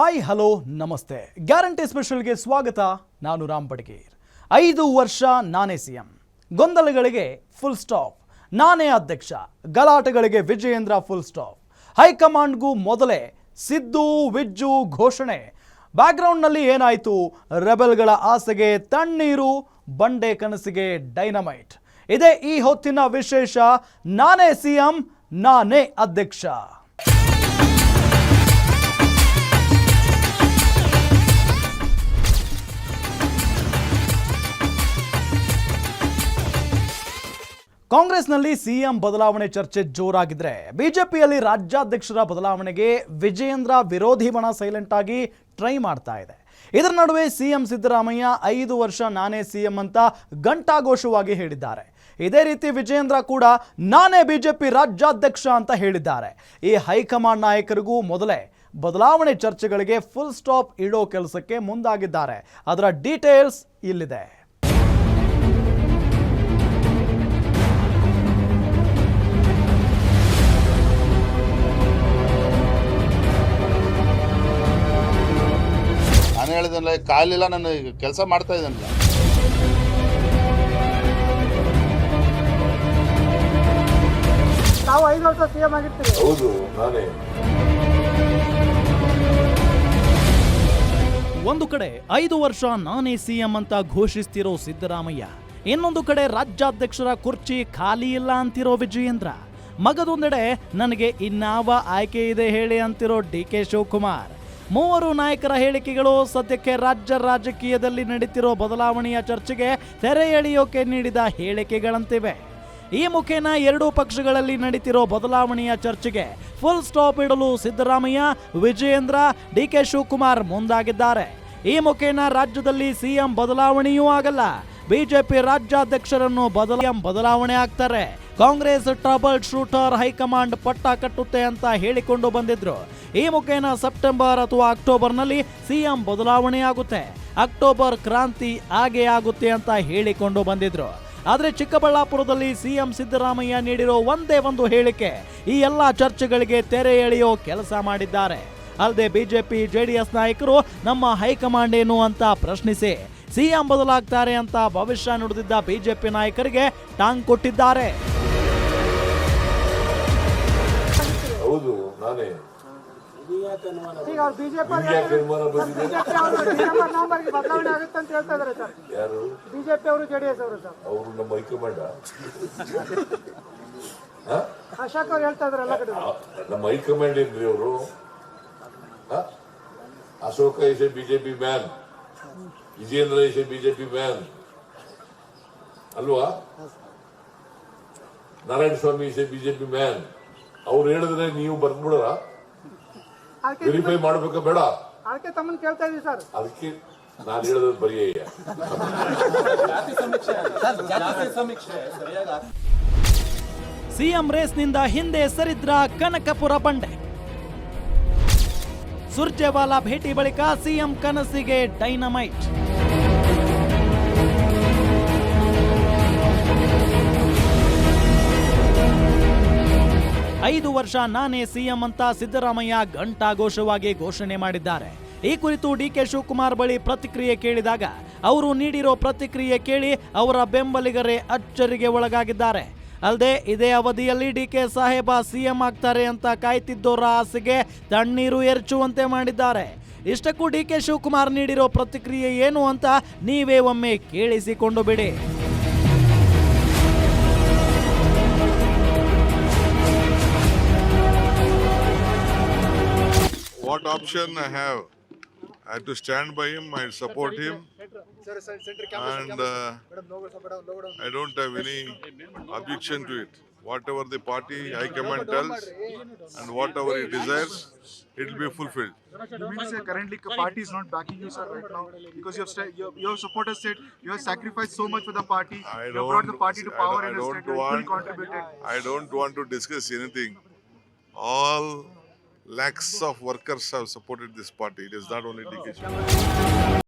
Hi hello ನಮಸ್ತೆ. Guarantee ಸ್ಪೆಷಲ್ಗೆ ಸ್ವಾಗತ. ನಾನು ರಾಮ್ ಬಡ್ಗೇರ್ ಐದು ವರ್ಷ ನಾನೇ ಸಿಎಂ. ಗೊಂದಲಗಳಿಗೆ ಫುಲ್ ಸ್ಟಾಪ್ ನಾನೇ ಅಧ್ಯಕ್ಷ. ಗಲಾಟೆಗಳಿಗೆ ವಿಜಯೇಂದ್ರ ಫುಲ್ ಸ್ಟಾಪ್ ಹೈಕಮಾಂಡ್ಗೂ ಮೊದಲೇ ಸಿದ್ದು ವಿಜ್ಜು ಘೋಷಣೆ. ಬ್ಯಾಕ್ಗ್ರೌಂಡ್ನಲ್ಲಿ ಏನಾಯಿತು? ರೆಬೆಲ್ಗಳ ಆಸೆಗೆ ತಣ್ಣೀರು, ಬಂಡೆ ಕನಸಿಗೆ ಡೈನಮೈಟ್. ಇದೇ ಈ ಹೊತ್ತಿನ ವಿಶೇಷ. ನಾನೇ ಸಿಎಂ, ನಾನೇ ಅಧ್ಯಕ್ಷ. ಕಾಂಗ್ರೆಸ್ನಲ್ಲಿ ಸಿಎಂ ಬದಲಾವಣೆ ಚರ್ಚೆ ಜೋರಾಗಿದ್ರೆ ಬಿಜೆಪಿಯಲ್ಲಿ ರಾಜ್ಯಾಧ್ಯಕ್ಷರ ಬದಲಾವಣೆಗೆ ವಿಜಯೇಂದ್ರ ವಿರೋಧಿ ಬಣ ಸೈಲೆಂಟ್ ಆಗಿ ಟ್ರೈ ಮಾಡ್ತಾ ಇದೆ. ಇದರ ನಡುವೆ ಸಿಎಂ ಸಿದ್ದರಾಮಯ್ಯ ಐದು ವರ್ಷ ನಾನೇ ಸಿಎಂ ಅಂತ ಘಂಟಾಘೋಷವಾಗಿ ಹೇಳಿದ್ದಾರೆ. ಇದೇ ರೀತಿ ವಿಜಯೇಂದ್ರ ಕೂಡ ನಾನೇ ಬಿಜೆಪಿ ರಾಜ್ಯಾಧ್ಯಕ್ಷ ಅಂತ ಹೇಳಿದ್ದಾರೆ. ಈ ಹೈಕಮಾಂಡ್ ನಾಯಕರಿಗೂ ಮೊದಲೇ ಬದಲಾವಣೆ ಚರ್ಚೆಗಳಿಗೆ ಫುಲ್ ಸ್ಟಾಪ್ ಇಡೋ ಕೆಲಸಕ್ಕೆ ಮುಂದಾಗಿದ್ದಾರೆ. ಅದರ ಡೀಟೇಲ್ಸ್ ಇಲ್ಲಿದೆ. ಹೇಳಿದಲ್ಲ ಕಾಲಿಲ್ಲ ನಾನು ಕೆಲಸ ಮಾಡ್ತಾ ಇದ್ದೇನಲ್ಲ. ತಾವು ಐದು ವರ್ಷ ಆಗಿರ್ತೀರಿ. ಹೌದು ನಾನೇ. ಒಂದು ಕಡೆ ಐದು ವರ್ಷ ನಾನೇ ಸಿಎಂ ಅಂತ ಘೋಷಿಸ್ತಿರೋ ಸಿದ್ದರಾಮಯ್ಯ ಇನ್ನೊಂದು ಕಡೆ ರಾಜ್ಯಾಧ್ಯಕ್ಷರ ಕುರ್ಚಿ ಖಾಲಿ ಇಲ್ಲ ಅಂತಿರೋ ವಿಜಯೇಂದ್ರ. ಮಗದೊಂದೆಡೆ ನನಗೆ ಇನ್ನಾವ ಆಯ್ಕೆ ಇದೆ ಹೇಳಿ ಅಂತಿರೋ ಡಿ ಕೆ ಶಿವಕುಮಾರ್. ಮೂವರು ನಾಯಕರ ಹೇಳಿಕೆಗಳು ಸದ್ಯಕ್ಕೆ ರಾಜ್ಯ ರಾಜಕೀಯದಲ್ಲಿ ನಡೀತಿರೋ ಬದಲಾವಣೆಯ ಚರ್ಚೆಗೆ ತೆರೆ ಎಳೆಯೋಕೆ ನೀಡಿದ ಹೇಳಿಕೆಗಳಂತಿವೆ. ಈ ಮುಖೇನ ಎರಡೂ ಪಕ್ಷಗಳಲ್ಲಿ ನಡೀತಿರೋ ಬದಲಾವಣೆಯ ಚರ್ಚೆಗೆ ಫುಲ್ ಸ್ಟಾಪ್ ಇಡಲು ಸಿದ್ದರಾಮಯ್ಯ, ವಿಜಯೇಂದ್ರ ಡಿ ಕೆ ಶಿವಕುಮಾರ್ ಮುಂದಾಗಿದ್ದಾರೆ. ಈ ಮುಖೇನ ರಾಜ್ಯದಲ್ಲಿ ಸಿಎಂ ಬದಲಾವಣೆಯೂ ಆಗಲ್ಲ. ಬಿಜೆಪಿ ರಾಜ್ಯಾಧ್ಯಕ್ಷರನ್ನು ಬದಲ ಬದಲಾವಣೆ ಆಗ್ತಾರೆ. ಕಾಂಗ್ರೆಸ್ ಟ್ರಬಲ್ ಶೂಟರ್ ಹೈಕಮಾಂಡ್ ಪಟ್ಟ ಕಟ್ಟುತ್ತೆ ಅಂತ ಹೇಳಿಕೊಂಡು ಬಂದಿದ್ರು. ಈ ಮುಖೇನ ಸೆಪ್ಟೆಂಬರ್ ಅಥವಾ ಅಕ್ಟೋಬರ್ನಲ್ಲಿ ಸಿಎಂ ಬದಲಾವಣೆ ಆಗುತ್ತೆ. ಅಕ್ಟೋಬರ್ ಕ್ರಾಂತಿ ಆಗೇ ಆಗುತ್ತೆ ಅಂತ ಹೇಳಿಕೊಂಡು ಬಂದಿದ್ರು. ಆದರೆ ಚಿಕ್ಕಬಳ್ಳಾಪುರದಲ್ಲಿ ಸಿಎಂ ಸಿದ್ದರಾಮಯ್ಯ ನೀಡಿರೋ ಒಂದೇ ಒಂದು ಹೇಳಿಕೆ, ಈ ಎಲ್ಲಾ ಚರ್ಚೆಗಳಿಗೆ ತೆರೆ ಎಳೆಯೋ ಕೆಲಸ ಮಾಡಿದ್ದಾರೆ. ಅಲ್ಲದೆ ಬಿಜೆಪಿ, ಜೆಡಿಎಸ್ ನಾಯಕರು ನಮ್ಮ ಹೈಕಮಾಂಡ್ ಏನು ಅಂತ ಪ್ರಶ್ನಿಸಿ, ಸಿಎಂ ಬದಲಾಗ್ತಾರೆ ಅಂತ ಭವಿಷ್ಯ ನುಡಿದಿದ್ದ ಬಿಜೆಪಿ ನಾಯಕರಿಗೆ ಟಾಂಗ್ ಕೊಟ್ಟಿದ್ದಾರೆ. ಡಿಸೆಂಬರ್ ನಾನೇ. ಬದಲಾವಣೆ ಆಗುತ್ತೆ ಅಂತ ಹೇಳ್ತಾ ಇದಾರೆ ಸರ್. ಯಾರು? ಬಿಜೆಪಿ ಅವರು ಜೆಡಿಎಸ್ ಅವರು ಸರ್. ಅವರು ನಮ್ಮ ಹೈಕಮಾಂಡ್. ಅಶೋಕ್ ಅವ್ರು ಹೇಳ್ತಾ ಇದಾರೆ ಎಲ್ಲ ಕಡೆ. ನಮ್ಮ ಹೈಕಮಾಂಡ್ ಏನ್ರಿ ಅವರು? Ashoka is a BJP man. Vijayendra is a BJP man. ಅಲ್ವಾ? Narayana Swamy is a BJP man. ಅವ್ರು ಹೇಳಿದ್ರೆ ನೀವು ಬರ್ದ್ಬಿಡರ? ವೆರಿಫೈ ಮಾಡ್ಬೇಕ ಬೇಡ. ಅದಕ್ಕೆ ತಮ್ಮನ್ನ ಕೇಳ್ತಾ ಇದೀವಿ ಸರ್. ಅದಕ್ಕೆ ನಾನು ಹೇಳಿದ್ರೆ ಬರೆಯ ಸಿಎಂ ರೇಸ್ನಿಂದ ಹಿಂದೆ ಸರಿದ್ರ ಕನಕಪುರ ಬಂಡೆ. ಸುರ್ಜೆವಾಲಾ ಭೇಟಿ ಬಳಿಕ ಸಿಎಂ ಕನಸಿಗೆ ಡೈನಮೈಟ್. ಐದು ವರ್ಷ ನಾನೇ ಸಿಎಂ ಅಂತ ಸಿದ್ದರಾಮಯ್ಯ ಘಂಟಾಘೋಷವಾಗಿ ಘೋಷಣೆ ಮಾಡಿದ್ದಾರೆ. ಈ ಕುರಿತು ಡಿ ಕೆ ಶಿವಕುಮಾರ್ ಬಳಿ ಪ್ರತಿಕ್ರಿಯೆ ಕೇಳಿದಾಗ ಅವರು ನೀಡಿರೋ ಪ್ರತಿಕ್ರಿಯೆ ಕೇಳಿ ಅವರ ಬೆಂಬಲಿಗರೇ ಅಚ್ಚರಿಗೆ ಒಳಗಾಗಿದ್ದಾರೆ. ಅಲ್ಲದೆ ಇದೇ ಅವಧಿಯಲ್ಲಿ ಡಿ ಕೆ ಸಾಹೇಬ ಸಿಎಂ ಆಗ್ತಾರೆ ಅಂತ ಕಾಯ್ತಿದ್ದೋರ ಆಸೆಗೆ ತಣ್ಣೀರು ಎರಚುವಂತೆ ಮಾಡಿದ್ದಾರೆ. ಇಷ್ಟಕ್ಕೂ ಡಿ ಕೆ ಶಿವಕುಮಾರ್ ನೀಡಿರೋ ಪ್ರತಿಕ್ರಿಯೆ ಏನು ಅಂತ ನೀವೇ ಒಮ್ಮೆ ಕೇಳಿಸಿಕೊಂಡು ಬಿಡಿ. Option I have? I have to stand by him, I support him, and uh, I don't have any objection to it. Whatever the party high command tells and whatever he desires, it will be fulfilled. You mean say currently the party is not backing you, sir, right now because your your, your supporters said you have sacrificed so much for the party. I you have brought the party to I power don't, I don't. You fully want. contributed. I don't want to discuss anything. All lakhs of workers have supported this party. It is not only DK.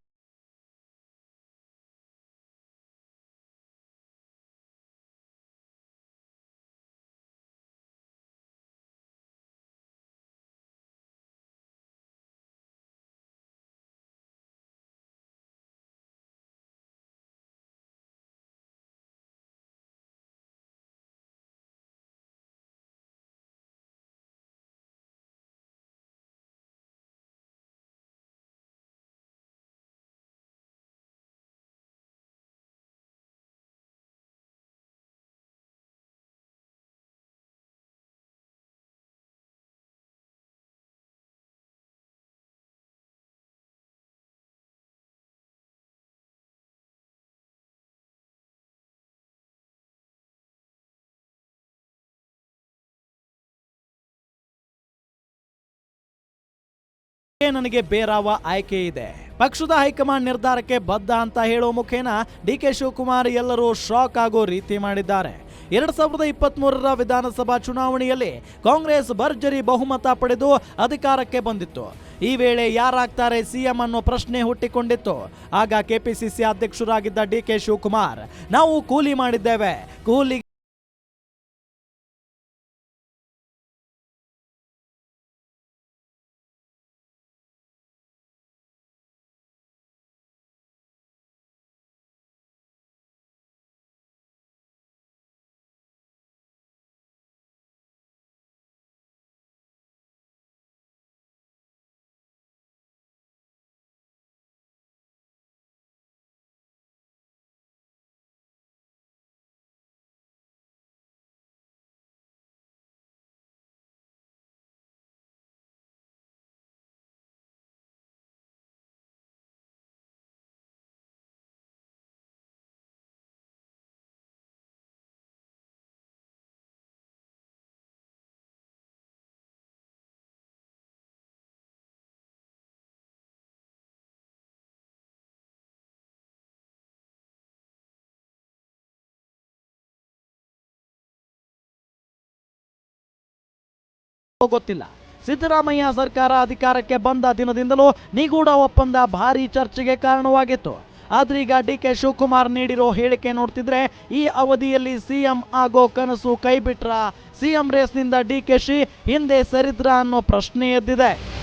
ನನಗೆ ಬೇರಾವ ಆಯ್ಕೆ ಇದೆ. ಪಕ್ಷದ high command ನಿರ್ಧಾರಕ್ಕೆ ಬದ್ಧ ಅಂತ ಹೇಳೋ ಮುಖೇನ D K Shivakumar ಎಲ್ಲರೂ ಶಾಕ್ ಆಗೋ ರೀತಿ ಮಾಡಿದ್ದಾರೆ. ಎರಡ್ ಸಾವಿರದ ಇಪ್ಪತ್ತ್ ಮೂರರ ವಿಧಾನಸಭಾ ಚುನಾವಣೆಯಲ್ಲಿ ಕಾಂಗ್ರೆಸ್ ಭರ್ಜರಿ ಬಹುಮತ ಪಡೆದು ಅಧಿಕಾರಕ್ಕೆ ಬಂದಿತ್ತು. ಈ ವೇಳೆ ಯಾರಾಗ್ತಾರೆ ಸಿಎಂ ಅನ್ನೋ ಪ್ರಶ್ನೆ ಹುಟ್ಟಿಕೊಂಡಿತ್ತು. ಆಗ ಕೆಪಿಸಿಸಿ ಅಧ್ಯಕ್ಷರಾಗಿದ್ದ ಡಿ ಕೆ ಶಿವಕುಮಾರ್, ನಾವು ಕೂಲಿ ಮಾಡಿದ್ದೇವೆ. ಕೂಲಿ ಗೊತ್ತಿಲ್ಲ. ಸಿದ್ದರಾಮಯ್ಯ ಸರ್ಕಾರ ಅಧಿಕಾರಕ್ಕೆ ಬಂದ ದಿನದಿಂದಲೂ ನಿಗೂಢ ಒಪ್ಪಂದ ಭಾರಿ ಚರ್ಚೆಗೆ ಕಾರಣವಾಗಿತ್ತು. ಆದ್ರೆ ಈಗ ಡಿ ಕೆ ಶಿವಕುಮಾರ್ ನೀಡಿರೋ ಹೇಳಿಕೆ ನೋಡ್ತಿದ್ರೆ ಈ ಅವಧಿಯಲ್ಲಿ ಸಿಎಂ ಆಗೋ ಕನಸು ಕೈಬಿಟ್ರ ಸಿಎಂ ರೇಸ್ನಿಂದ ಡಿ ಕೆ ಶಿ ಹಿಂದೆ ಸರಿದ್ರ ಅನ್ನೋ ಪ್ರಶ್ನೆ ಎದ್ದಿದೆ.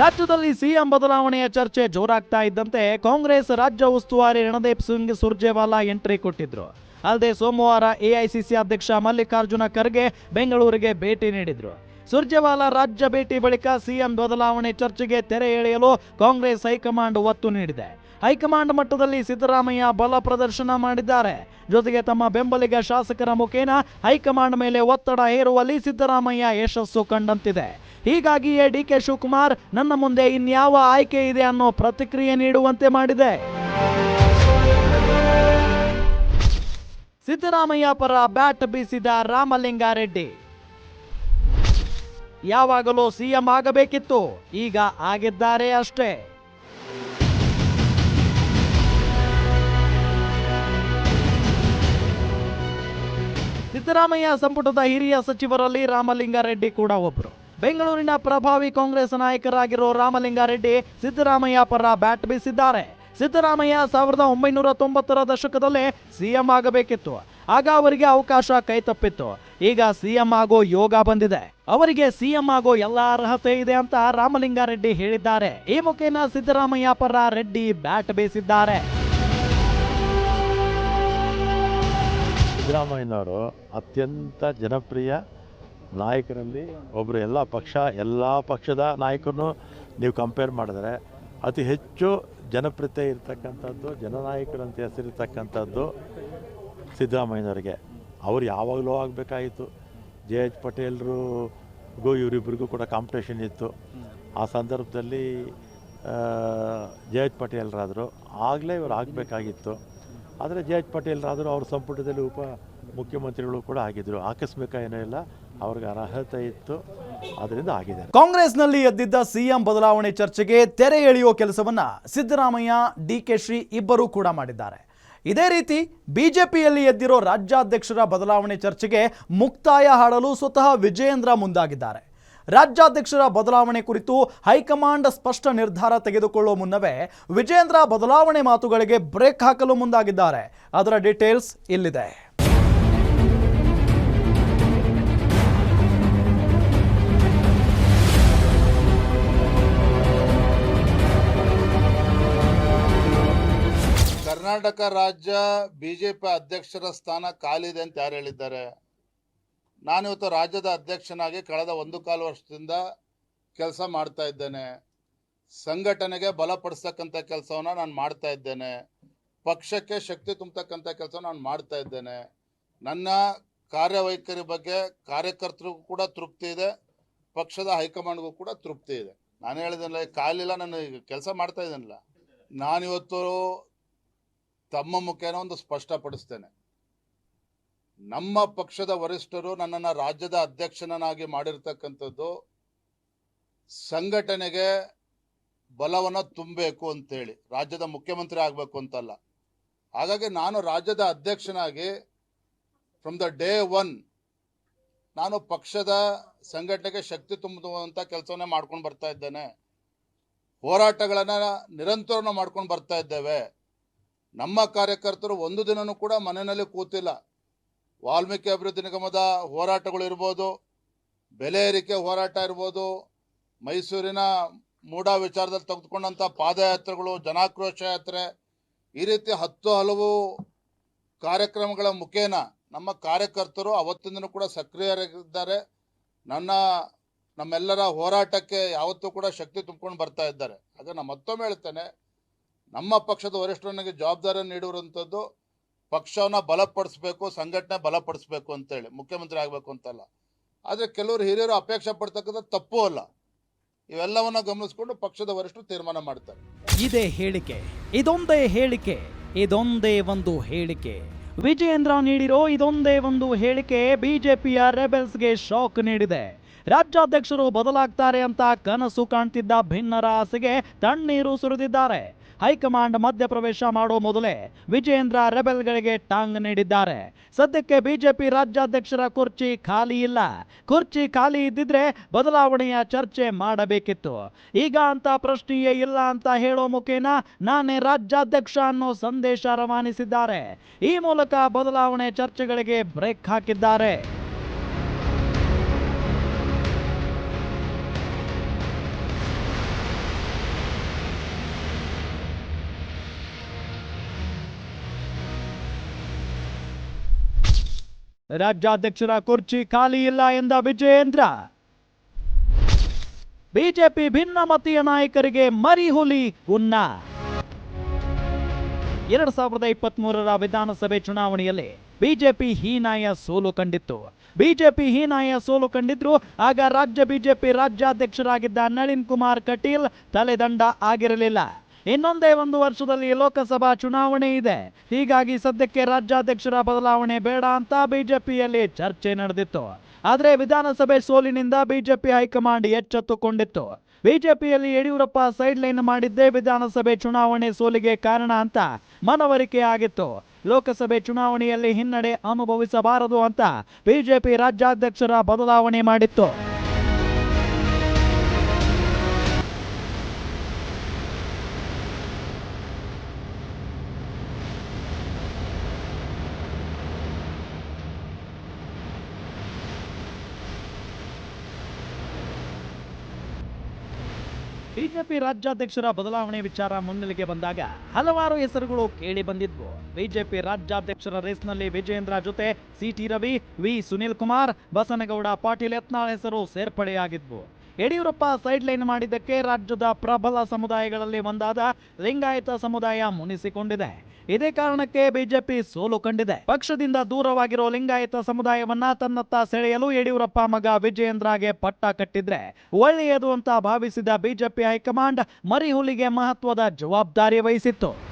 ರಾಜ್ಯದಲ್ಲಿ ಸಿಎಂ ಬದಲಾವಣೆಯ ಚರ್ಚೆ ಜೋರಾಗ್ತಾ ಇದ್ದಂತೆ ಕಾಂಗ್ರೆಸ್ ರಾಜ್ಯ ಉಸ್ತುವಾರಿ ರಣದೀಪ್ ಸಿಂಗ್ ಸುರ್ಜೇವಾಲಾ ಎಂಟ್ರಿ ಕೊಟ್ಟಿದ್ರು. ಅಲ್ಲದೆ ಸೋಮವಾರ ಎಐಸಿಸಿ ಅಧ್ಯಕ್ಷ ಮಲ್ಲಿಕಾರ್ಜುನ ಖರ್ಗೆ ಬೆಂಗಳೂರಿಗೆ ಭೇಟಿ ನೀಡಿದ್ರು. ಸುರ್ಜೇವಾಲಾ ರಾಜ್ಯ ಭೇಟಿ ಬಳಿಕ ಸಿಎಂ ಬದಲಾವಣೆ ಚರ್ಚೆಗೆ ತೆರೆ ಎಳೆಯಲು ಕಾಂಗ್ರೆಸ್ ಹೈಕಮಾಂಡ್ ಒತ್ತು ನೀಡಿದೆ. ಹೈಕಮಾಂಡ್ ಮಟ್ಟದಲ್ಲಿ ಸಿದ್ದರಾಮಯ್ಯ ಬಲ ಪ್ರದರ್ಶನ ಮಾಡಿದ್ದಾರೆ. ಜೊತೆಗೆ ತಮ್ಮ ಬೆಂಬಲಿಗ ಶಾಸಕರ ಮುಖೇನ ಹೈಕಮಾಂಡ್ ಮೇಲೆ ಒತ್ತಡ ಹೇರುವಲ್ಲಿ ಸಿದ್ದರಾಮಯ್ಯ ಯಶಸ್ಸು ಕಂಡಂತಿದೆ. ಹೀಗಾಗಿಯೇ ಡಿ ಕೆ ಶಿವಕುಮಾರ್, ನನ್ನ ಮುಂದೆ ಇನ್ಯಾವ ಆಯ್ಕೆ ಇದೆ ಅನ್ನೋ ಪ್ರತಿಕ್ರಿಯೆ ನೀಡುವಂತೆ ಮಾಡಿದೆ. ಸಿದ್ದರಾಮಯ್ಯ ಪರ ಬ್ಯಾಟ್ ಬೀಸಿದ ರಾಮಲಿಂಗಾರೆಡ್ಡಿ. ಯಾವಾಗಲೂ ಸಿಎಂ ಆಗಬೇಕಿತ್ತು, ಈಗ ಆಗಿದ್ದಾರೆ ಅಷ್ಟೇ. ಸಿದ್ದರಾಮಯ್ಯ ಸಂಪುಟದ ಹಿರಿಯ ಸಚಿವರಲ್ಲಿ ರಾಮಲಿಂಗಾರೆಡ್ಡಿ ಕೂಡ ಒಬ್ಬರು ಬೆಂಗಳೂರಿನ ಪ್ರಭಾವಿ ಕಾಂಗ್ರೆಸ್ ನಾಯಕರಾಗಿರೋ ರಾಮಲಿಂಗಾರೆಡ್ಡಿ ಸಿದ್ದರಾಮಯ್ಯ ಪರ ಬ್ಯಾಟ್ ಬೀಸಿದ್ದಾರೆ. ಸಿದ್ದರಾಮಯ್ಯ ಸಾವಿರದ ಒಂಬೈನೂರ ತೊಂಬತ್ತರ ದಶಕದಲ್ಲೇ ಸಿಎಂ ಆಗಬೇಕಿತ್ತು. ಆಗ ಅವರಿಗೆ ಅವಕಾಶ ಕೈತಪ್ಪಿತ್ತು ಈಗ ಸಿಎಂ ಆಗೋ ಯೋಗ ಬಂದಿದೆ. ಅವರಿಗೆ ಸಿಎಂ ಆಗೋ ಎಲ್ಲ ಅರ್ಹತೆ ಇದೆ ಅಂತ ರಾಮಲಿಂಗಾರೆಡ್ಡಿ ಹೇಳಿದ್ದಾರೆ. ಈ ಮುಖೇನ ಸಿದ್ದರಾಮಯ್ಯ ಪರ ರೆಡ್ಡಿ ಬ್ಯಾಟ್ ಬೀಸಿದ್ದಾರೆ. ಸಿದ್ದರಾಮಯ್ಯನವರು ಅತ್ಯಂತ ಜನಪ್ರಿಯ ನಾಯಕರಲ್ಲಿ ಒಬ್ಬರು ಎಲ್ಲ ಪಕ್ಷ, ಎಲ್ಲ ಪಕ್ಷದ ನಾಯಕರನ್ನು ನೀವು ಕಂಪೇರ್ ಮಾಡಿದ್ರೆ ಅತಿ ಹೆಚ್ಚು ಜನಪ್ರಿಯತೆ ಇರ್ತಕ್ಕಂಥದ್ದು, ಜನನಾಯಕರಂತ ಹೆಸರಿರ್ತಕ್ಕಂಥದ್ದು ಸಿದ್ದರಾಮಯ್ಯನವರಿಗೆ. ಅವ್ರು ಯಾವಾಗಲೂ ಆಗಬೇಕಾಗಿತ್ತು. ಜೆ ಎಚ್ ಪಟೇಲ್ರಿಗೂ ಇವರಿಬ್ಬರಿಗೂ ಕೂಡ ಕಾಂಪಿಟೇಷನ್ ಇತ್ತು. ಆ ಸಂದರ್ಭದಲ್ಲಿ ಜೆ ಎಚ್ ಪಟೇಲ್ರಾದರು. ಆಗಲೇ ಇವರು ಆಗಬೇಕಾಗಿತ್ತು. ಆದರೆ ಜೆ ಎಚ್ ಪಟೇಲ್ರಾದರು ಅವ್ರ ಸಂಪುಟದಲ್ಲಿ ಉಪ ಮುಖ್ಯಮಂತ್ರಿಗಳು ಕೂಡ ಆಗಿದ್ದರು ಆಕಸ್ಮಿಕ ಏನೂ ಇಲ್ಲ. ಅವ್ರಿಗೆ ಅರ್ಹತೆ ಇತ್ತು. ಅದರಿಂದ ಆಗಿದೆ ಕಾಂಗ್ರೆಸ್ನಲ್ಲಿ ಎದ್ದಿದ್ದ ಸಿಎಂ ಬದಲಾವಣೆ ಚರ್ಚೆಗೆ ತೆರೆ ಎಳೆಯುವ ಕೆಲಸವನ್ನ ಸಿದ್ದರಾಮಯ್ಯ, ಡಿ ಕೆ ಶ್ರೀ ಇಬ್ಬರೂ ಕೂಡ ಮಾಡಿದ್ದಾರೆ. ಇದೇ ರೀತಿ ಬಿಜೆಪಿಯಲ್ಲಿ ಎದ್ದಿರೋ ರಾಜ್ಯಾಧ್ಯಕ್ಷರ ಬದಲಾವಣೆ ಚರ್ಚೆಗೆ ಮುಕ್ತಾಯ ಹಾಡಲು ಸ್ವತಃ ವಿಜಯೇಂದ್ರ ಮುಂದಾಗಿದ್ದಾರೆ. ರಾಜ್ಯಾಧ್ಯಕ್ಷರ ಬದಲಾವಣೆ ಕುರಿತು ಹೈಕಮಾಂಡ್ ಸ್ಪಷ್ಟ ನಿರ್ಧಾರ ತೆಗೆದುಕೊಳ್ಳುವ ಮುನ್ನವೇ ವಿಜೇಂದ್ರ ಬದಲಾವಣೆ ಮಾತುಗಳಿಗೆ ಬ್ರೇಕ್ ಹಾಕಲು ಮುಂದಾಗಿದ್ದಾರೆ. ಅದರ ಡೀಟೇಲ್ಸ್ ಇಲ್ಲಿದೆ. ಕರ್ನಾಟಕ ರಾಜ್ಯ ಬಿಜೆಪಿ ಅಧ್ಯಕ್ಷರ ಸ್ಥಾನ ಖಾಲಿದೆ ಅಂತ ಯಾರು ಹೇಳಿದ್ದಾರೆ? ನಾನಿವತ್ತು ರಾಜ್ಯದ ಅಧ್ಯಕ್ಷನಾಗಿ ಕಳೆದ ಒಂದು ಕಾಲು ವರ್ಷದಿಂದ ಕೆಲಸ ಮಾಡ್ತಾ ಇದ್ದೇನೆ. ಸಂಘಟನೆಗೆ ಬಲಪಡಿಸ್ತಕ್ಕಂಥ ಕೆಲಸವನ್ನು ನಾನು ಮಾಡ್ತಾ ಇದ್ದೇನೆ. ಪಕ್ಷಕ್ಕೆ ಶಕ್ತಿ ತುಂಬತಕ್ಕಂಥ ಕೆಲಸ ನಾನು ಮಾಡ್ತಾ ಇದ್ದೇನೆ. ನನ್ನ ಕಾರ್ಯವೈಖರಿ ಬಗ್ಗೆ ಕಾರ್ಯಕರ್ತರಿಗೂ ಕೂಡ ತೃಪ್ತಿ ಇದೆ, ಪಕ್ಷದ ಹೈಕಮಾಂಡ್ಗೂ ಕೂಡ ತೃಪ್ತಿ ಇದೆ. ನಾನು ಹೇಳಿದ್ನಲ್ಲ ಕಾಲಿಲ್ಲ, ನಾನು ಕೆಲಸ ಮಾಡ್ತಾ ಇದ್ದೀನಲ್ಲ. ನಾನಿವತ್ತು ತಮ್ಮ ಮುಖೇನ ಒಂದು ಸ್ಪಷ್ಟಪಡಿಸ್ತೇನೆ. ನಮ್ಮ ಪಕ್ಷದ ವರಿಷ್ಠರು ನನ್ನನ್ನು ರಾಜ್ಯದ ಅಧ್ಯಕ್ಷನನ್ನಾಗಿ ಮಾಡಿರ್ತಕ್ಕಂಥದ್ದು ಸಂಘಟನೆಗೆ ಬಲವನ್ನು ತುಂಬಬೇಕು ಅಂತೇಳಿ, ರಾಜ್ಯದ ಮುಖ್ಯಮಂತ್ರಿ ಆಗಬೇಕು ಅಂತಲ್ಲ. ಹಾಗಾಗಿ ನಾನು ರಾಜ್ಯದ ಅಧ್ಯಕ್ಷನಾಗಿ ಫ್ರಮ್ ದ ಡೇ ಒನ್ ನಾನು ಪಕ್ಷದ ಸಂಘಟನೆಗೆ ಶಕ್ತಿ ತುಂಬುವಂಥ ಕೆಲಸವನ್ನೇ ಮಾಡ್ಕೊಂಡು ಬರ್ತಾ ಇದ್ದೇನೆ. ಹೋರಾಟಗಳನ್ನು ನಿರಂತರನ ಮಾಡ್ಕೊಂಡು ಬರ್ತಾ ಇದ್ದೇವೆ. ನಮ್ಮ ಕಾರ್ಯಕರ್ತರು ಒಂದು ದಿನನೂ ಕೂಡ ಮನೆಯಲ್ಲಿ ಕೂತಿಲ್ಲ. ವಾಲ್ಮೀಕಿ ಅಭಿವೃದ್ಧಿ ನಿಗಮದ ಹೋರಾಟಗಳು ಇರ್ಬೋದು, ಬೆಲೆ ಏರಿಕೆ ಹೋರಾಟ ಇರ್ಬೋದು, ಮೈಸೂರಿನ ಮೂಡ ವಿಚಾರದಲ್ಲಿ ತೆಗೆದುಕೊಂಡಂಥ ಪಾದಯಾತ್ರೆಗಳು, ಜನಾಕ್ರೋಶ ಯಾತ್ರೆ, ಈ ರೀತಿ ಹತ್ತು ಹಲವು ಕಾರ್ಯಕ್ರಮಗಳ ಮುಖೇನ ನಮ್ಮ ಕಾರ್ಯಕರ್ತರು ಅವತ್ತಿಂದನೂ ಕೂಡ ಸಕ್ರಿಯರಾಗಿದ್ದಾರೆ. ನನ್ನ, ನಮ್ಮೆಲ್ಲರ ಹೋರಾಟಕ್ಕೆ ಯಾವತ್ತೂ ಕೂಡ ಶಕ್ತಿ ತುಂಬಿಕೊಂಡು ಬರ್ತಾ ಇದ್ದಾರೆ. ಆಗ ನಾನು ಮತ್ತೊಮ್ಮೆ ಹೇಳ್ತೇನೆ, ನಮ್ಮ ಪಕ್ಷದ ವರಿಷ್ಠರನಿಗೆ ಜವಾಬ್ದಾರಿಯನ್ನು ನೀಡಿರುವಂಥದ್ದು ಪಕ್ಷವನ್ನು ಬಲಪಡಿಸ್ಬೇಕು, ಸಂಘಟನೆ ಬಲಪಡಿಸ್ಬೇಕು ಅಂತೇಳಿ, ಮುಖ್ಯಮಂತ್ರಿ ಆಗಬೇಕು ಅಂತಲ್ಲ. ಆದರೆ ಕೆಲವರು ಹಿರಿಯರು ಅಪೇಕ್ಷೆ ಪಡ್ತಕ್ಕಂಥ ತಪ್ಪು ಅಲ್ಲ. ಇವೆಲ್ಲವನ್ನ ಗಮನಿಸ್ಕೊಂಡು ಪಕ್ಷದ ವರಿಷ್ಠರು ತೀರ್ಮಾನ ಮಾಡ್ತಾರೆ. ಇದೇ ಹೇಳಿಕೆ, ಇದೊಂದೇ ಹೇಳಿಕೆ, ಇದೊಂದೇ ಒಂದು ಹೇಳಿಕೆ. ವಿಜಯೇಂದ್ರ ನೀಡಿರೋ ಇದೊಂದೇ ಒಂದು ಹೇಳಿಕೆ ಬಿಜೆಪಿಯ ರೆಬೆಲ್ಸ್ಗೆ ಶಾಕ್ ನೀಡಿದೆ. ರಾಜ್ಯಾಧ್ಯಕ್ಷರು ಬದಲಾಗ್ತಾರೆ ಅಂತ ಕನಸು ಕಾಣ್ತಿದ್ದ ಭಿನ್ನರ ಆಸೆಗೆ ತಣ್ಣೀರು ಸುರಿದಿದ್ದಾರೆ. ಹೈಕಮಾಂಡ್ ಮಧ್ಯಪ್ರವೇಶ ಮಾಡೋ ಮೊದಲೇ ವಿಜಯೇಂದ್ರ ರೆಬೆಲ್ಗಳಿಗೆ ಟಾಂಗ್ ನೀಡಿದ್ದಾರೆ. ಸದ್ಯಕ್ಕೆ ಬಿಜೆಪಿ ರಾಜ್ಯಾಧ್ಯಕ್ಷರ ಕುರ್ಚಿ ಖಾಲಿ ಇಲ್ಲ. ಕುರ್ಚಿ ಖಾಲಿ ಇದ್ದಿದ್ರೆ ಬದಲಾವಣೆಯ ಚರ್ಚೆ ಮಾಡಬೇಕಿತ್ತು. ಈಗ ಅಂತ ಪ್ರಶ್ನೆಯೇ ಇಲ್ಲ ಅಂತ ಹೇಳೋ ಮುಖೇನ ನಾನೇ ರಾಜ್ಯಾಧ್ಯಕ್ಷ ಅನ್ನೋ ಸಂದೇಶ ರವಾನಿಸಿದ್ದಾರೆ. ಈ ಮೂಲಕ ಬದಲಾವಣೆ ಚರ್ಚೆಗಳಿಗೆ ಬ್ರೇಕ್ ಹಾಕಿದ್ದಾರೆ. ರಾಜ್ಯಾಧ್ಯಕ್ಷರ ಕುರ್ಚಿ ಖಾಲಿ ಇಲ್ಲ ಎಂದ ವಿಜಯೇಂದ್ರ. ಬಿಜೆಪಿ ಭಿನ್ನಮತೀಯ ನಾಯಕರಿಗೆ ಮರಿಹುಲಿ ಉನ್ನ ಎರಡ್ ಸಾವಿರದ ಇಪ್ಪತ್ತ್ ಮೂರರ ವಿಧಾನಸಭೆ ಚುನಾವಣೆಯಲ್ಲಿ ಬಿಜೆಪಿ ಹೀನಾಯ ಸೋಲು ಕಂಡಿತ್ತು. ಬಿಜೆಪಿ ಹೀನಾಯ ಸೋಲು ಕಂಡಿದ್ರು, ಆಗ ರಾಜ್ಯ ಬಿಜೆಪಿ ರಾಜ್ಯಾಧ್ಯಕ್ಷರಾಗಿದ್ದ ನಳಿನ್ ಕುಮಾರ್ ಕಟೀಲ್ ತಲೆದಂಡ ಆಗಿರಲಿಲ್ಲ. ಇನ್ನೊಂದೇ ಒಂದು ವರ್ಷದಲ್ಲಿ ಲೋಕಸಭಾ ಚುನಾವಣೆ ಇದೆ. ಹೀಗಾಗಿ ಸದ್ಯಕ್ಕೆ ರಾಜ್ಯಾಧ್ಯಕ್ಷರ ಬದಲಾವಣೆ ಬೇಡ ಅಂತ ಬಿಜೆಪಿಯಲ್ಲಿ ಚರ್ಚೆ ನಡೆದಿತ್ತು. ಆದರೆ ವಿಧಾನಸಭೆ ಸೋಲಿನಿಂದ ಬಿಜೆಪಿ ಹೈಕಮಾಂಡ್ ಎಚ್ಚೆತ್ತುಕೊಂಡಿತ್ತು. ಬಿಜೆಪಿಯಲ್ಲಿ ಯಡಿಯೂರಪ್ಪ ಸೈಡ್ ಲೈನ್ ಮಾಡಿದ್ದೇ ವಿಧಾನಸಭೆ ಚುನಾವಣೆ ಸೋಲಿಗೆ ಕಾರಣ ಅಂತ ಮನವರಿಕೆ ಆಗಿತ್ತು. ಲೋಕಸಭೆ ಚುನಾವಣೆಯಲ್ಲಿ ಹಿನ್ನಡೆ ಅನುಭವಿಸಬಾರದು ಅಂತ ಬಿಜೆಪಿ ರಾಜ್ಯಾಧ್ಯಕ್ಷರ ಬದಲಾವಣೆ ಮಾಡಿತ್ತು. ಬಿಜೆಪಿ ರಾಜ್ಯಾಧ್ಯಕ್ಷರ ಬದಲಾವಣೆ ವಿಚಾರ ಮುನ್ನೆಲೆಗೆ ಬಂದಾಗ ಹಲವಾರು ಹೆಸರುಗಳು ಕೇಳಿ ಬಂದಿದ್ವು. ಬಿಜೆಪಿ ರಾಜ್ಯಾಧ್ಯಕ್ಷರ ರೇಸ್ನಲ್ಲಿ ವಿಜಯೇಂದ್ರ ಜೊತೆ C T Ravi, V. Sunil Kumar, Basanagouda, Patil Yatnal ಹೆಸರು ಸೇರ್ಪಡೆಯಾಗಿದ್ವು. ಯಡಿಯೂರಪ್ಪ ಸೈಡ್ ಲೈನ್ ಮಾಡಿದ್ದಕ್ಕೆ ರಾಜ್ಯದ ಪ್ರಬಲ ಸಮುದಾಯಗಳಲ್ಲಿ ಒಂದಾದ ಲಿಂಗಾಯತ ಸಮುದಾಯ ಮುನಿಸಿಕೊಂಡಿದೆ. ಇದೇ ಕಾರಣಕ್ಕೆ ಬಿಜೆಪಿ ಸೋಲು ಕಂಡಿದೆ. ಪಕ್ಷದಿಂದ ದೂರವಾಗಿರೋ ಲಿಂಗಾಯತ ಸಮುದಾಯವನ್ನ ತನ್ನತ್ತ ಸೆಳೆಯಲು ಯಡಿಯೂರಪ್ಪ ಮಗ ವಿಜಯೇಂದ್ರಗೆ ಪಟ್ಟ ಕಟ್ಟಿದ್ರೆ ಒಳ್ಳೆಯದು ಅಂತ ಭಾವಿಸಿದ ಬಿಜೆಪಿ ಹೈಕಮಾಂಡ್ ಮರಿಹುಲಿಗೆ ಮಹತ್ವದ ಜವಾಬ್ದಾರಿ ವಹಿಸಿತ್ತು.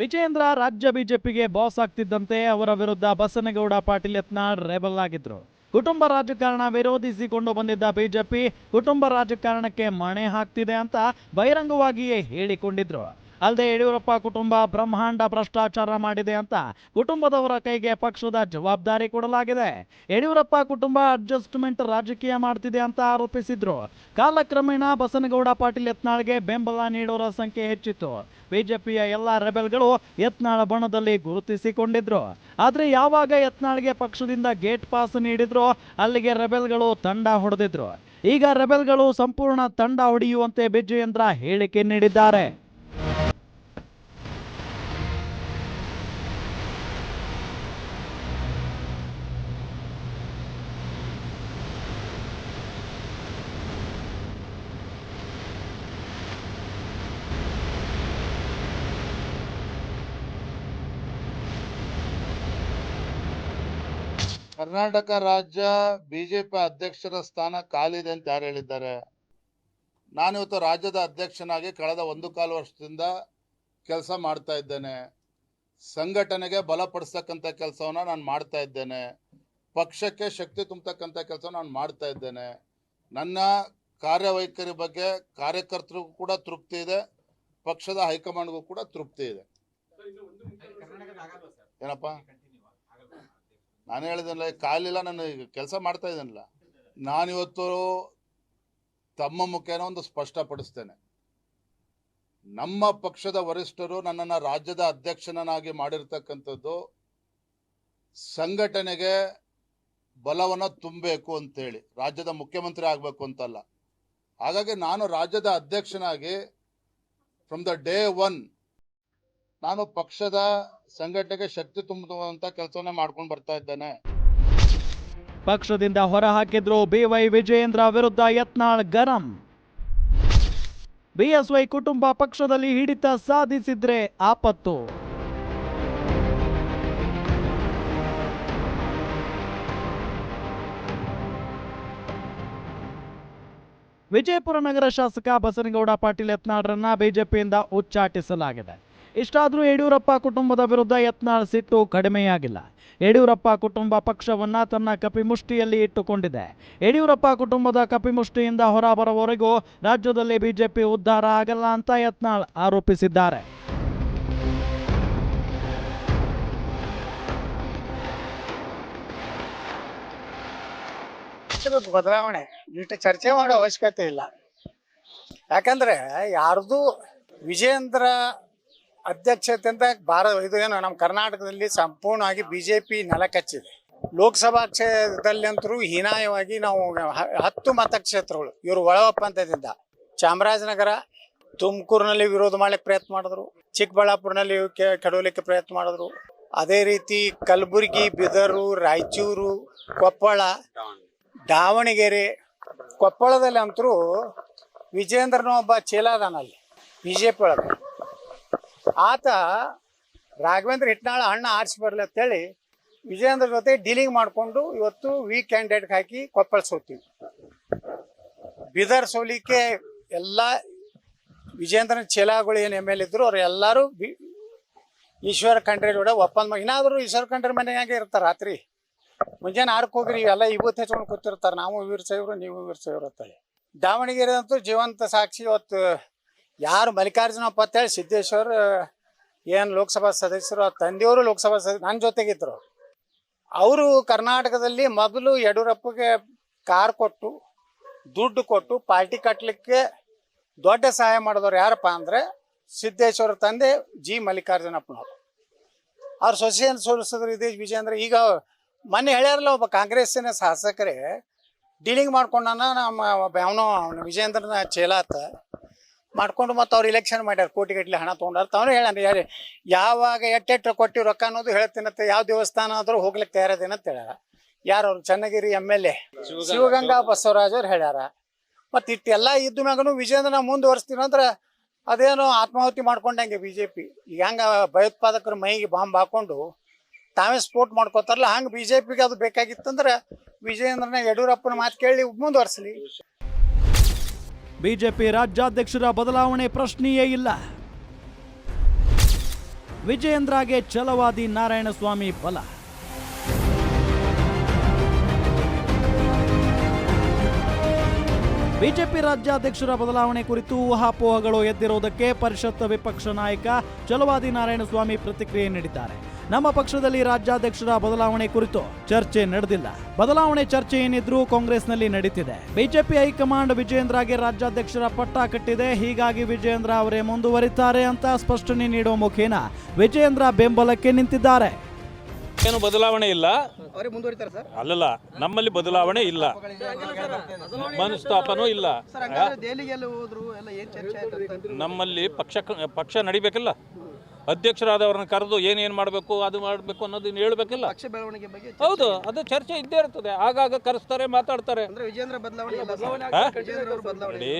ವಿಜಯೇಂದ್ರ ರಾಜ್ಯ ಬಿಜೆಪಿಗೆ ಬಾಸ್ ಆಗ್ತಿದ್ದಂತೆ ಅವರ ವಿರುದ್ಧ ಬಸನಗೌಡ ಪಾಟೀಲ್ ಯತ್ನಾಳ್ ರೆಬಲ್ ಆಗಿದ್ರು. ಕುಟುಂಬ ರಾಜಕಾರಣ ವಿರೋಧಿಸಿಕೊಂಡು ಬಂದಿದ್ದ ಬಿಜೆಪಿ ಕುಟುಂಬ ರಾಜಕಾರಣಕ್ಕೆ ಮಣೆ ಹಾಕ್ತಿದೆ ಅಂತ ಬಹಿರಂಗವಾಗಿಯೇ ಹೇಳಿಕೊಂಡಿದ್ರು. ಅಲ್ಲದೆ ಯಡಿಯೂರಪ್ಪ ಕುಟುಂಬ ಬ್ರಹ್ಮಾಂಡ ಭ್ರಷ್ಟಾಚಾರ ಮಾಡಿದೆ ಅಂತ ಕುಟುಂಬದವರ ಕೈಗೆ ಪಕ್ಷದ ಜವಾಬ್ದಾರಿ ಕೊಡಲಾಗಿದೆ. ಯಡಿಯೂರಪ್ಪ ಕುಟುಂಬ ಅಡ್ಜಸ್ಟ್ಮೆಂಟ್ ರಾಜಕೀಯ ಮಾಡ್ತಿದೆ ಅಂತ ಆರೋಪಿಸಿದ್ರು. ಕಾಲಕ್ರಮೇಣ ಬಸನಗೌಡ ಪಾಟೀಲ್ ಯತ್ನಾಳ್ಗೆ ಬೆಂಬಲ ನೀಡೋರ ಸಂಖ್ಯೆ ಹೆಚ್ಚಿತ್ತು. ಬಿಜೆಪಿಯ ಎಲ್ಲ ರೆಬೆಲ್ಗಳು ಯತ್ನಾಳ ಬಣದಲ್ಲಿ ಗುರುತಿಸಿಕೊಂಡಿದ್ರು. ಆದರೆ ಯಾವಾಗ ಯತ್ನಾಳ್ಗೆ ಪಕ್ಷದಿಂದ ಗೇಟ್ ಪಾಸ್ ನೀಡಿದ್ರು ಅಲ್ಲಿಗೆ ರೆಬೆಲ್ಗಳು ತಂಡ ಹೊಡೆದಿದ್ರು. ಈಗ ರೆಬೆಲ್ಗಳು ಸಂಪೂರ್ಣ ತಂಡ ಹೊಡೆಯುವಂತೆ ಬಿಜಯೇಂದ್ರ ಹೇಳಿಕೆ ನೀಡಿದ್ದಾರೆ. ಕರ್ನಾಟಕ ರಾಜ್ಯ ಬಿಜೆಪಿ ಅಧ್ಯಕ್ಷರ ಸ್ಥಾನ ಖಾಲಿದೆ ಅಂತ ಯಾರು ಹೇಳಿದ್ದಾರೆ? ನಾನಿವತ್ತು ರಾಜ್ಯದ ಅಧ್ಯಕ್ಷನಾಗಿ ಕಳೆದ ಒಂದು ಕಾಲು ವರ್ಷದಿಂದ ಕೆಲಸ ಮಾಡ್ತಾ ಇದ್ದೇನೆ. ಸಂಘಟನೆಗೆ ಬಲಪಡಿಸ್ತಕ್ಕಂಥ ಕೆಲಸವನ್ನ ನಾನು ಮಾಡ್ತಾ ಇದ್ದೇನೆ. ಪಕ್ಷಕ್ಕೆ ಶಕ್ತಿ ತುಂಬತಕ್ಕಂಥ ಕೆಲಸ ನಾನು ಮಾಡ್ತಾ ಇದ್ದೇನೆ. ನನ್ನ ಕಾರ್ಯವೈಖರಿ ಬಗ್ಗೆ ಕಾರ್ಯಕರ್ತರಿಗೂ ಕೂಡ ತೃಪ್ತಿ ಇದೆ, ಪಕ್ಷದ ಹೈಕಮಾಂಡ್ಗೂ ಕೂಡ ತೃಪ್ತಿ ಇದೆ. ಏನಪ್ಪ? ನಾನು ಹೇಳಿದನಲ್ಲ, ಕಾಲಿಲ್ಲ, ನಾನು ಈಗ ಕೆಲಸ ಮಾಡ್ತಾ ಇದ್ದೀನಲ್ಲ. ನಾನಿವತ್ತು ತಮ್ಮ ಮುಖೇನ ಒಂದು ಸ್ಪಷ್ಟಪಡಿಸ್ತೇನೆ. ನಮ್ಮ ಪಕ್ಷದ ವರಿಷ್ಠರು ನನ್ನನ್ನು ರಾಜ್ಯದ ಅಧ್ಯಕ್ಷನನ್ನಾಗಿ ಮಾಡಿರ್ತಕ್ಕಂಥದ್ದು ಸಂಘಟನೆಗೆ ಬಲವನ್ನು ತುಂಬಬೇಕು ಅಂತೇಳಿ, ರಾಜ್ಯದ ಮುಖ್ಯಮಂತ್ರಿ ಆಗಬೇಕು ಅಂತಲ್ಲ. ಹಾಗಾಗಿ ನಾನು ರಾಜ್ಯದ ಅಧ್ಯಕ್ಷನಾಗಿ ಫ್ರಮ್ ದ ಡೇ ಒನ್ ನಾನು ಪಕ್ಷದ ಸಂಘಟನೆಗೆ ಶಕ್ತಿ ತುಂಬುವಂತ ಕೆಲಸವನ್ನ ಮಾಡ್ಕೊಂಡು ಬರ್ತಾ ಇದ್ದಾನೆ. ಪಕ್ಷದಿಂದ ಹೊರಹಾಕಿದ್ರು ಬಿವೈ ವಿಜಯೇಂದ್ರ ವಿರುದ್ಧ ಯತ್ನಾಳ್ ಗರಂ. ಬಿಎಸ್ವೈ ಕುಟುಂಬ ಪಕ್ಷದಲ್ಲಿ ಹಿಡಿತ ಸಾಧಿಸಿದ್ರೆ ಆಪತ್ತು. ವಿಜಯಪುರ ನಗರ ಶಾಸಕ ಬಸನಗೌಡ ಪಾಟೀಲ್ ಯತ್ನಾಳ್ರನ್ನ ಬಿಜೆಪಿಯಿಂದ ಉಚ್ಚಾಟಿಸಲಾಗಿದೆ. ಇಷ್ಟಾದರೂ ಯಡಿಯೂರಪ್ಪ ಕುಟುಂಬದ ವಿರುದ್ಧ ಯತ್ನ ಸಿಟ್ಟು ಕಡಿಮೆಯಾಗಿಲ್ಲ. ಯಡಿಯೂರಪ್ಪ ಕುಟುಂಬ ಪಕ್ಷವನ್ನ ತನ್ನ ಕಪಿಮುಷ್ಟಿಯಲ್ಲಿ ಇಟ್ಟುಕೊಂಡಿದೆ. ಯಡಿಯೂರಪ್ಪ ಕುಟುಂಬದ ಕಪಿಮುಷ್ಟಿಯಿಂದ ಹೊರಬರುವವರೆಗೂ ರಾಜ್ಯದಲ್ಲಿ ಬಿಜೆಪಿ ಉದ್ಧಾರ ಆಗಲ್ಲ ಅಂತ ಯತ್ನ ಆರೋಪಿಸಿದ್ದಾರೆ. ಬದಲಾವಣೆ. ಇಷ್ಟು ಚರ್ಚೆ ಮಾಡೋ ಅವಶ್ಯಕತೆ ಇಲ್ಲ. ಯಾಕಂದ್ರೆ ಯಾರ್ದು ವಿಜೇಂದ್ರ ಅಧ್ಯಕ್ಷತೆಯಿಂದ ಭಾರ, ಇದು ಏನು, ನಮ್ಮ ಕರ್ನಾಟಕದಲ್ಲಿ ಸಂಪೂರ್ಣವಾಗಿ ಬಿಜೆಪಿ ನೆಲಕಚ್ಚಿದೆ. ಲೋಕಸಭಾ ಕ್ಷೇತ್ರದಲ್ಲಿ ಅಂತರೂ ಹೀನಾಯವಾಗಿ ನಾವು ಹತ್ತು ಮತಕ್ಷೇತ್ರಗಳು, ಇವರು ಒಳ ಚಾಮರಾಜನಗರ, ತುಮಕೂರಿನಲ್ಲಿ ವಿರೋಧ ಮಾಡ್ಲಿಕ್ಕೆ ಪ್ರಯತ್ನ ಮಾಡಿದ್ರು. ಚಿಕ್ಕಬಳ್ಳಾಪುರನಲ್ಲಿ ಕೆಡವಲಿಕ್ಕೆ ಪ್ರಯತ್ನ ಮಾಡಿದ್ರು. ಅದೇ ರೀತಿ ಕಲಬುರಗಿ, ಬಿದರು, ರಾಯಚೂರು, ಕೊಪ್ಪಳ, ದಾವಣಗೆರೆ ಕೊಪ್ಪಳದಲ್ಲಿ ಅಂತರೂ ವಿಜೇಂದ್ರನ ಒಬ್ಬ ಚೇಲ ಅದಾನಲ್ಲಿ ಬಿ ಜೆ ಪಿ ಒಳಗೆ. ಆತ ರಾಘವೇಂದ್ರ ಹಿಟ್ನಾಳ ಅಣ್ಣ ಆರಿಸಿ ಬರಲಿ ಅಂತೇಳಿ ವಿಜಯೇಂದ್ರ ಜೊತೆ ಡೀಲಿಂಗ್ ಮಾಡಿಕೊಂಡು ಇವತ್ತು ವಿ ಕ್ಯಾಂಡಿಡೇಟ್ಗೆ ಹಾಕಿ ಕೊಪ್ಪಳ ಸೋತೀವಿ ಬೀದರ್ ಸೋಲಿಕೆ ಎಲ್ಲ ವಿಜೇಂದ್ರನ ಚೇಲಾಗಳು ಏನು ಎಂ ಎಲ್ ಇದ್ರು ಅವ್ರು ಎಲ್ಲರೂ ಬಿ ಈಶ್ವರ ಖಂಡ್ರೆ ಕೂಡ ಒಪ್ಪಂದ ಇನ್ನಾದರೂ ಈಶ್ವರ ಖಂಡ್ರೆ ಮನೆಯಾಗೆ ಇರ್ತಾರೆ ರಾತ್ರಿ. ಮುಂಜಾನೆ ಆರಕ್ಕೆ ಹೋಗ್ರಿ ಎಲ್ಲ ಇವತ್ತು ಹೆಚ್ಕೊಂಡು ಕೂತಿರ್ತಾರೆ. ನಾವು ವೀರ ನೀವು ವೀರ ಅಂತ ಹೇಳಿ ದಾವಣಗೆರೆ ಅಂತೂ ಜೀವಂತ ಸಾಕ್ಷಿ ಇವತ್ತು ಯಾರು ಮಲ್ಲಿಕಾರ್ಜುನಪ್ಪ ಅಂತೇಳಿ ಸಿದ್ದೇಶ್ವರ್, ಏನು ಲೋಕಸಭಾ ಸದಸ್ಯರು ಅವ್ರ ತಂದೆಯವರು ಲೋಕಸಭಾ ಸದಸ್ಯ ನನ್ನ ಜೊತೆಗಿದ್ರು. ಅವರು ಕರ್ನಾಟಕದಲ್ಲಿ ಮೊದಲು ಯಡಿಯೂರಪ್ಪಗೆ ಕಾರ್ ಕೊಟ್ಟು, ದುಡ್ಡು ಕೊಟ್ಟು, ಪಾರ್ಟಿ ಕಟ್ಟಲಿಕ್ಕೆ ದೊಡ್ಡ ಸಹಾಯ ಮಾಡಿದವ್ರು ಯಾರಪ್ಪ ಅಂದರೆ ಸಿದ್ದೇಶ್ವರ ತಂದೆ ಜಿ ಮಲ್ಲಿಕಾರ್ಜುನಪ್ಪನವರು. ಅವ್ರು ಸೊಸೆಯನ್ನು ಸೋಲಿಸಿದ್ರು ಇದೇ ವಿಜೇಂದ್ರ ಈಗ ಮೊನ್ನೆ ಹೇಳ್ಯಾರಲ್ಲ ಒಬ್ಬ ಕಾಂಗ್ರೆಸ್ಸಿನ ಶಾಸಕರೇ, ಡೀಲಿಂಗ್ ಮಾಡ್ಕೊಂಡನ ನಮ್ಮ ಅವನು ವಿಜೇಂದ್ರನ ಚೇಲಾತ ಮಾಡ್ಕೊಂಡು ಮತ್ತೆ ಅವ್ರು ಇಲೆಕ್ಷನ್ ಮಾಡ್ಯಾರ, ಕೋಟಿ ಗಟ್ಟಲೆ ಹಣ ತೊಗೊಂಡಾರ. ತಾವೇ ಹೇಳ್ಯಾನ ಯಾರು ಯಾವಾಗ ಎಟ್ಟೆಟ್ಟು ಕೊಟ್ಟಿವಿ ರೊಕ್ಕ ಅನ್ನೋದು ಹೇಳ್ತೀನಂತೆ ಯಾವ ದೇವಸ್ಥಾನ ಆದರೂ ಹೋಗ್ಲಿಕ್ಕೆ ತಯಾರದೇನಂತ ಹೇಳ್ಯಾರ. ಯಾರು ಅವ್ರು? Channagiri M L A Shivaganga Basavaraj ಅವ್ರು ಹೇಳ್ಯಾರ. ಮತ್ತೆ ಇಟ್ಟೆಲ್ಲ ಇದ್ದ ಮ್ಯಾಗನು ವಿಜೇಂದ್ರನ ಮುಂದುವರಿಸ್ತೀವಿ ಅಂದ್ರೆ ಅದೇನೋ ಆತ್ಮಾಹುತಿ ಮಾಡ್ಕೊಂಡಂಗೆ ಬಿ ಜೆ ಪಿ ಈಗ ಹಂಗೆ ಭಯೋತ್ಪಾದಕರ ಮೈಗೆ ಬಾಂಬ್ ಹಾಕೊಂಡು ತಾವೇ ಸ್ಪೋರ್ಟ್ ಮಾಡ್ಕೋತಾರಲ್ಲ, ಹಂಗೆ ಬಿ ಜೆ ಪಿಗೆ ಅದು ಬೇಕಾಗಿತ್ತಂದ್ರೆ ವಿಜಯೇಂದ್ರನ ಯಡಿಯೂರಪ್ಪನ ಮಾತು ಕೇಳಿ ಮುಂದುವರ್ಸಲಿ. ಬಿಜೆಪಿ ರಾಜ್ಯಾಧ್ಯಕ್ಷರ ಬದಲಾವಣೆ ಪ್ರಶ್ನೆಯೇ ಇಲ್ಲ. ವಿಜಯೇಂದ್ರಗೆ ಛಲವಾದಿ ನಾರಾಯಣಸ್ವಾಮಿ ಬಲ. ಬಿಜೆಪಿ ರಾಜ್ಯಾಧ್ಯಕ್ಷರ ಬದಲಾವಣೆ ಕುರಿತು ಊಹಾಪೋಹಗಳು ಎದ್ದಿರುವುದಕ್ಕೆ ಪರಿಷತ್ ವಿಪಕ್ಷ ನಾಯಕ ಛಲವಾದಿ ನಾರಾಯಣಸ್ವಾಮಿ ಪ್ರತಿಕ್ರಿಯೆ ನೀಡಿದ್ದಾರೆ. ನಮ್ಮ ಪಕ್ಷದಲ್ಲಿ ರಾಜ್ಯಾಧ್ಯಕ್ಷರ ಬದಲಾವಣೆ ಕುರಿತು ಚರ್ಚೆ ನಡೆದಿಲ್ಲ. ಬದಲಾವಣೆ ಚರ್ಚೆ ಏನಿದ್ರೂ ಕಾಂಗ್ರೆಸ್ನಲ್ಲಿ ನಡೀತಿದೆ. ಬಿಜೆಪಿ ಹೈಕಮಾಂಡ್ ವಿಜೇಂದ್ರಗೆ ರಾಜ್ಯಾಧ್ಯಕ್ಷರ ಪಟ್ಟ ಕಟ್ಟಿದೆ. ಹೀಗಾಗಿ ವಿಜೇಂದ್ರ ಅವರೇ ಮುಂದುವರಿತಾರೆ ಅಂತ ಸ್ಪಷ್ಟನೆ ನೀಡುವ ಮುಖೇನ ವಿಜೇಂದ್ರ ಬೆಂಬಲಕ್ಕೆ ನಿಂತಿದ್ದಾರೆ. ಏನು ಬದಲಾವಣೆ ಇಲ್ಲ. ಅವರೇ ಮುಂದುವರಿತಾರೆ ಸರ್? ಅಲ್ಲಲ್ಲ ನಮ್ಮಲ್ಲಿ ಬದಲಾವಣೆ ಇಲ್ಲ. ಮನಸ್ತಾಪನೂ ಇಲ್ಲ. ಸರ್ ಹಂಗಾದ್ರೆ ದೆಹಲಿಗೆ ಎಲ್ಲ ಹೋದ್ರು ಎಲ್ಲ ಏನ್ ಚರ್ಚೆ ಆಯ್ತು ಅಂತ? ನಮ್ಮಲ್ಲಿ ಪಕ್ಷ ಪಕ್ಷ ನಡಿಬೇಕಿಲ್ಲ. ಅಧ್ಯಕ್ಷರಾದವ್ರನ್ನ ಕರೆದು ಏನೇನು ಮಾಡಬೇಕು ಅದು ಮಾಡಬೇಕು ಅನ್ನೋದನ್ನ ಹೇಳಬೇಕಿಲ್ಲ. ಪಕ್ಷ ಬೆಳವಣಿಗೆ ಬಗ್ಗೆ ಹೌದು ಅದು ಚರ್ಚೆ ಇದ್ದೇ ಇರ್ತದೆ. ಆಗಾಗ ಕರೆಸ್ತಾರೆ ಮಾತಾಡ್ತಾರೆ. ಅಂದ್ರೆ ವಿಜೇಂದ್ರ ಬದಲಾವಣೆ. ವಿಜೇಂದ್ರ ಅವ್ರ ಬದಲಾವಣೆ ನೋಡಿ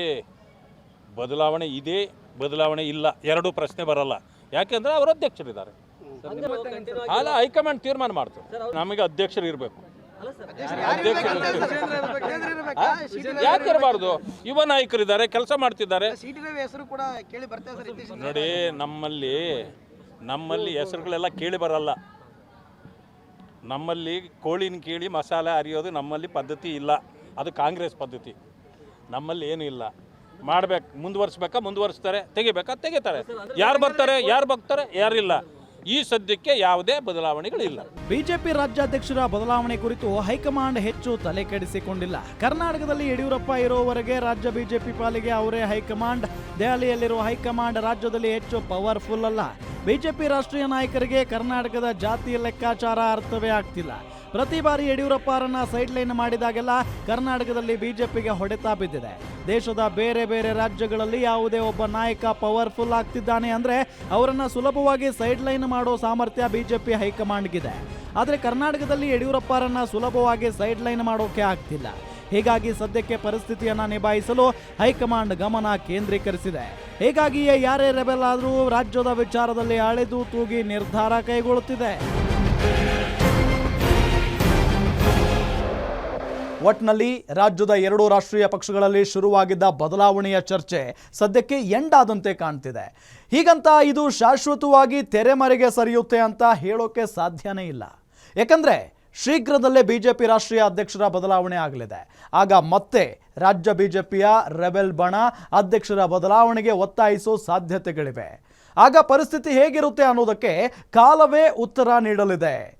ಬದಲಾವಣೆ ಇದೆ ಬದಲಾವಣೆ ಇಲ್ಲ ಎರಡೂ ಪ್ರಶ್ನೆ ಬರಲ್ಲ. ಯಾಕೆಂದ್ರೆ ಅವರು ಅಧ್ಯಕ್ಷರಿದ್ದಾರೆ. ಅಲ್ಲ ಹೈಕಮಾಂಡ್ ತೀರ್ಮಾನ ಮಾಡ್ತಾರೆ ನಮಗೆ ಅಧ್ಯಕ್ಷರು ಇರಬೇಕು ಯಾಕೆ ಇರಬಾರ್ದು? ಯುವ ನಾಯಕರಿದ್ದಾರೆ ಕೆಲಸ ಮಾಡ್ತಿದ್ದಾರೆ. ಸಿ ಹೆಸರು ಕೂಡ ಕೇಳಿ ಬರ್ತಾ ಸರ್ ನೋಡಿ ನಮ್ಮಲ್ಲಿ ನಮ್ಮಲ್ಲಿ ಹೆಸರುಗಳೆಲ್ಲ ಕೇಳಿ ಬರಲ್ಲ. ನಮ್ಮಲ್ಲಿ ಕೋಳಿನ ಕೇಳಿ ಮಸಾಲೆ ಅರಿಯೋದು ನಮ್ಮಲ್ಲಿ ಪದ್ಧತಿ ಇಲ್ಲ. ಅದು ಕಾಂಗ್ರೆಸ್ ಪದ್ಧತಿ. ನಮ್ಮಲ್ಲಿ ಏನೂ ಇಲ್ಲ. ಮಾಡ್ಬೇಕು ಮುಂದುವರ್ಸ್ಬೇಕಾ ಮುಂದುವರ್ಸ್ತಾರೆ ತೆಗಿಬೇಕಾ ತೆಗಿತಾರೆ. ಯಾರು ಬರ್ತಾರೆ ಯಾರು ಬರ್ತಾರೆ ಯಾರಿಲ್ಲ. ಈ ಸದ್ಯಕ್ಕೆ ಯಾವುದೇ ಬದಲಾವಣೆಗಳಿಲ್ಲ. ಬಿಜೆಪಿ ರಾಜ್ಯಾಧ್ಯಕ್ಷರ ಬದಲಾವಣೆ ಕುರಿತು ಹೈಕಮಾಂಡ್ ಹೆಚ್ಚು ತಲೆ ಕೆಡಿಸಿಕೊಂಡಿಲ್ಲ ಕರ್ನಾಟಕದಲ್ಲಿ ಯಡಿಯೂರಪ್ಪ ಇರುವವರೆಗೆ ರಾಜ್ಯ ಬಿಜೆಪಿ ಪಾಲಿಗೆ ಅವರೇ ಹೈಕಮಾಂಡ್. ದೆಹಲಿಯಲ್ಲಿರುವ ಹೈಕಮಾಂಡ್ ರಾಜ್ಯದಲ್ಲಿ ಹೆಚ್ಚು ಪವರ್ಫುಲ್ ಅಲ್ಲ. ಬಿಜೆಪಿ ರಾಷ್ಟ್ರೀಯ ನಾಯಕರಿಗೆ ಕರ್ನಾಟಕದ ಜಾತಿ ಲೆಕ್ಕಾಚಾರ ಅರ್ಥವೇ ಆಗ್ತಿಲ್ಲ. ಪ್ರತಿ ಬಾರಿ ಯಡಿಯೂರಪ್ಪರನ್ನ ಸೈಡ್ ಲೈನ್ ಮಾಡಿದಾಗೆಲ್ಲ ಕರ್ನಾಟಕದಲ್ಲಿ ಬಿಜೆಪಿಗೆ ಹೊಡೆತ ಬಿದ್ದಿದೆ. ದೇಶದ ಬೇರೆ ಬೇರೆ ರಾಜ್ಯಗಳಲ್ಲಿ ಯಾವುದೇ ಒಬ್ಬ ನಾಯಕ ಪವರ್ಫುಲ್ ಆಗ್ತಿದ್ದಾನೆ ಅಂದ್ರೆ ಅವರನ್ನ ಸುಲಭವಾಗಿ ಸೈಡ್ ಲೈನ್ ಮಾಡೋ ಸಾಮರ್ಥ್ಯ ಬಿಜೆಪಿ ಹೈಕಮಾಂಡ್ಗಿದೆ. ಆದರೆ ಕರ್ನಾಟಕದಲ್ಲಿ ಯಡಿಯೂರಪ್ಪರನ್ನ ಸುಲಭವಾಗಿ ಸೈಡ್ ಲೈನ್ ಮಾಡೋಕೆ ಆಗ್ತಿಲ್ಲ. ಹೀಗಾಗಿ ಸದ್ಯಕ್ಕೆ ಪರಿಸ್ಥಿತಿಯನ್ನ ನಿಭಾಯಿಸಲು ಹೈಕಮಾಂಡ್ ಗಮನ ಕೇಂದ್ರೀಕರಿಸಿದೆ. ಹೀಗಾಗಿಯೇ ಯಾರೇ ರೆಬೆಲ್ ಆದರೂ ರಾಜ್ಯದ ವಿಚಾರದಲ್ಲಿ ಅಳೆದು ತೂಗಿ ನಿರ್ಧಾರ ಕೈಗೊಳ್ಳುತ್ತಿದೆ. ಒಟ್ನಲ್ಲಿ ರಾಜ್ಯದ ಎರಡು ರಾಷ್ಟ್ರೀಯ ಪಕ್ಷಗಳಲ್ಲಿ ಶುರುವಾಗಿದ್ದ ಬದಲಾವಣೆಯ ಚರ್ಚೆ ಸದ್ಯಕ್ಕೆ ಎಂಡ್ ಆದಂತೆ ಕಾಣ್ತಿದೆ. ಹೀಗಂತ ಇದು ಶಾಶ್ವತವಾಗಿ ತೆರೆಮರೆಗೆ ಸರಿಯುತ್ತೆ ಅಂತ ಹೇಳೋಕೆ ಸಾಧ್ಯನೇ ಇಲ್ಲ. ಯಾಕಂದ್ರೆ ಶೀಘ್ರದಲ್ಲೇ ಬಿಜೆಪಿ ರಾಷ್ಟ್ರೀಯ ಅಧ್ಯಕ್ಷರ ಬದಲಾವಣೆ ಆಗಲಿದೆ. ಆಗ ಮತ್ತೆ ರಾಜ್ಯ ಬಿಜೆಪಿಯ ರೆಬೆಲ್ ಬಣ ಅಧ್ಯಕ್ಷರ ಬದಲಾವಣೆಗೆ ಒತ್ತಾಯಿಸೋ ಸಾಧ್ಯತೆಗಳಿವೆ. ಆಗ ಪರಿಸ್ಥಿತಿ ಹೇಗಿರುತ್ತೆ ಅನ್ನೋದಕ್ಕೆ ಕಾಲವೇ ಉತ್ತರ ನೀಡಲಿದೆ.